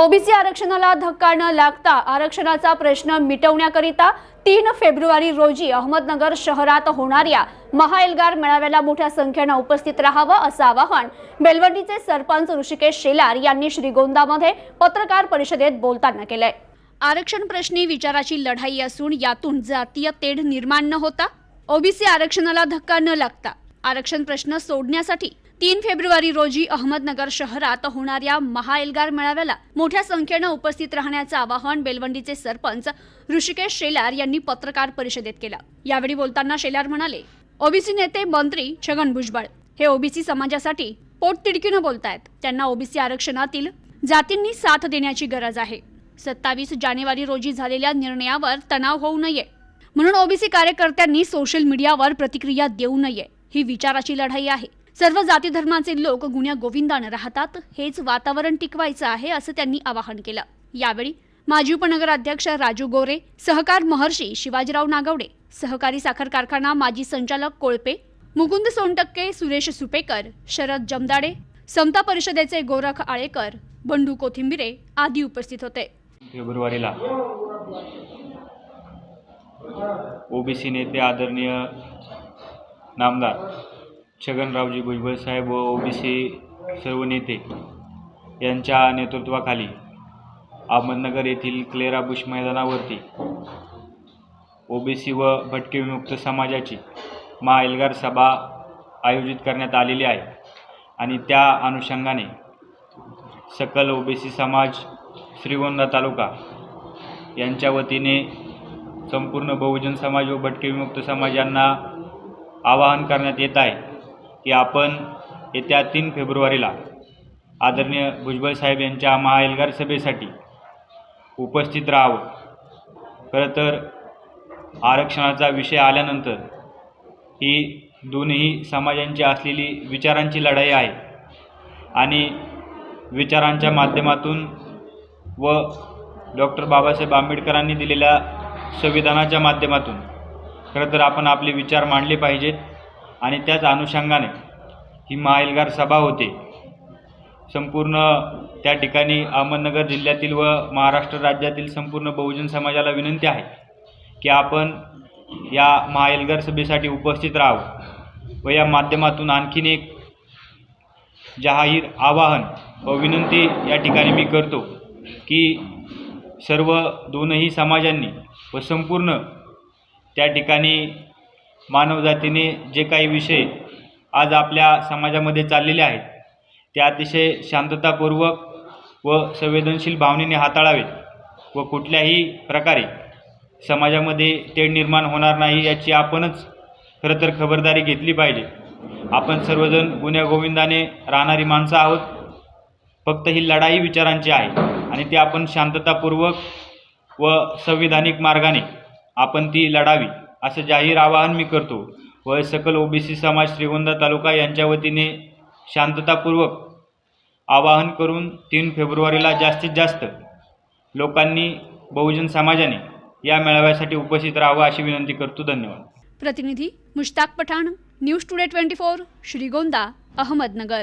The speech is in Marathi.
ओबीसी आरक्षणाला धक्का न लागता आरक्षणाचा प्रश्न मिटवण्याकरिता तीन फेब्रुवारी रोजी अहमदनगर शहरात होणाऱ्या महाएल्गार मेळाव्याला मोठ्या संख्येनं उपस्थित राहावं असं आवाहन बेलवंडीचे सरपंच ऋषिकेश शेलार यांनी श्रीगोंदामध्ये पत्रकार परिषदेत बोलताना केलंय. आरक्षण प्रश्नी विचाराची लढाई असून यातून जातीय तेढ निर्माण न होता ओबीसी आरक्षणाला धक्का न लागता आरक्षण प्रश्न सोडण्यासाठी तीन फेब्रुवारी रोजी अहमदनगर शहरात होणाऱ्या महाएल्गार मेळाव्याला मोठ्या संख्येनं उपस्थित राहण्याचं आवाहन बेलवंडीचे सरपंच ऋषिकेश शेलार यांनी पत्रकार परिषदेत केलं. यावेळी बोलताना शेलार म्हणाले ओबीसी नेते मंत्री छगन भुजबळ हे ओबीसी समाजासाठी पोटतिडकीनं बोलतायत. त्यांना ओबीसी आरक्षणातील जातींनी साथ देण्याची गरज आहे. सत्तावीस जानेवारी रोजी झालेल्या निर्णयावर तणाव होऊ नये. म्हणून ओबीसी कार्यकर्त्यांनी सोशल मीडियावर प्रतिक्रिया देऊ नये. ही विचाराची लढाई आहे. सर्व जाती धर्माचे लोक गुण्या गोविंदानं राहतात. हेच वातावरण टिकवायचं आहे असं त्यांनी आवाहन केलं. यावेळी माजी उपनगराध्यक्ष राजू गोरे सहकार महर्षी शिवाजीराव नागवडे सहकारी साखर कारखाना माजी संचालक कोळपे मुकुंद सोनटक्के सुरेश सुपेकर शरद जमदाडे समता परिषदेचे गोरख आळेकर बंडू कोथिंबिरे आदी उपस्थित होते. फेब्रुवारीला ओबीसी नेते आदरणीय नामदार छगनरावजी भुजबळ साहेब व ओबीसी सर्व नेते यांच्या नेतृत्वाखाली अहमदनगर येथील क्लेरा बुश मैदानावरती ओबीसी व भटके विमुक्त समाजाची महाएल्गार सभा आयोजित करण्यात आलेली आहे आणि त्या अनुषंगाने सकल ओबीसी समाज श्रीगोंदा तालुका यांच्या वतीने संपूर्ण बहुजन समाज व भटके विमुक्त समाज यांना आवाहन करण्यात येत आहे. की आपण येत्या तीन फेब्रुवारीला आदरणीय भुजबळ साहेब यांच्या महाएल्गार सभेसाठी उपस्थित राहावं. खरं तर आरक्षणाचा विषय आल्यानंतर ही दोन्ही समाजांची असलेली विचारांची लढाई आहे आणि विचारांच्या माध्यमातून व डॉक्टर बाबासाहेब आंबेडकरांनी दिलेल्या संविधानाच्या माध्यमातून खरं तर आपण आपले विचार मांडले पाहिजेत. आणि त्याच अनुषंगाने ही महाएल्गार सभा होते. संपूर्ण त्या ठिकाणी अहमदनगर जिल्ह्यातील व महाराष्ट्र राज्यातील संपूर्ण बहुजन समाजाला विनंती आहे की आपण या महाएल्गार सभेसाठी उपस्थित राहावं व या माध्यमातून आणखीन एक जाहीर आवाहन व विनंती या ठिकाणी मी करतो की सर्व दोनही समाजांनी व संपूर्ण त्या ठिकाणी मानवजातीने जे काही विषय आज आपल्या समाजामध्ये चाललेले आहेत ते अतिशय शांततापूर्वक व संवेदनशील भावनेने हाताळावेत व कुठल्याही प्रकारे समाजामध्ये तेढ निर्माण होणार नाही याची आपणच खरं तर खबरदारी घेतली पाहिजे. आपण सर्वजण गुण्यागोविंदाने राहणारी माणसं आहोत. फक्त ही लढाई विचारांची आहे आणि ती आपण शांततापूर्वक व संविधानिक मार्गाने आपण ती लढावी. असं जाहीर आवाहन मी करतो. व सकल ओबीसी समाज श्रीगोंदा तालुका यांच्या वतीने शांततापूर्वक आवाहन करून तीन फेब्रुवारीला जास्तीत जास्त लोकांनी बहुजन समाजाने या मेळाव्यासाठी उपस्थित राहावं अशी विनंती करतो. धन्यवाद. प्रतिनिधी Mushtaq Pathan news today twenty four Shrigonda Ahmednagar.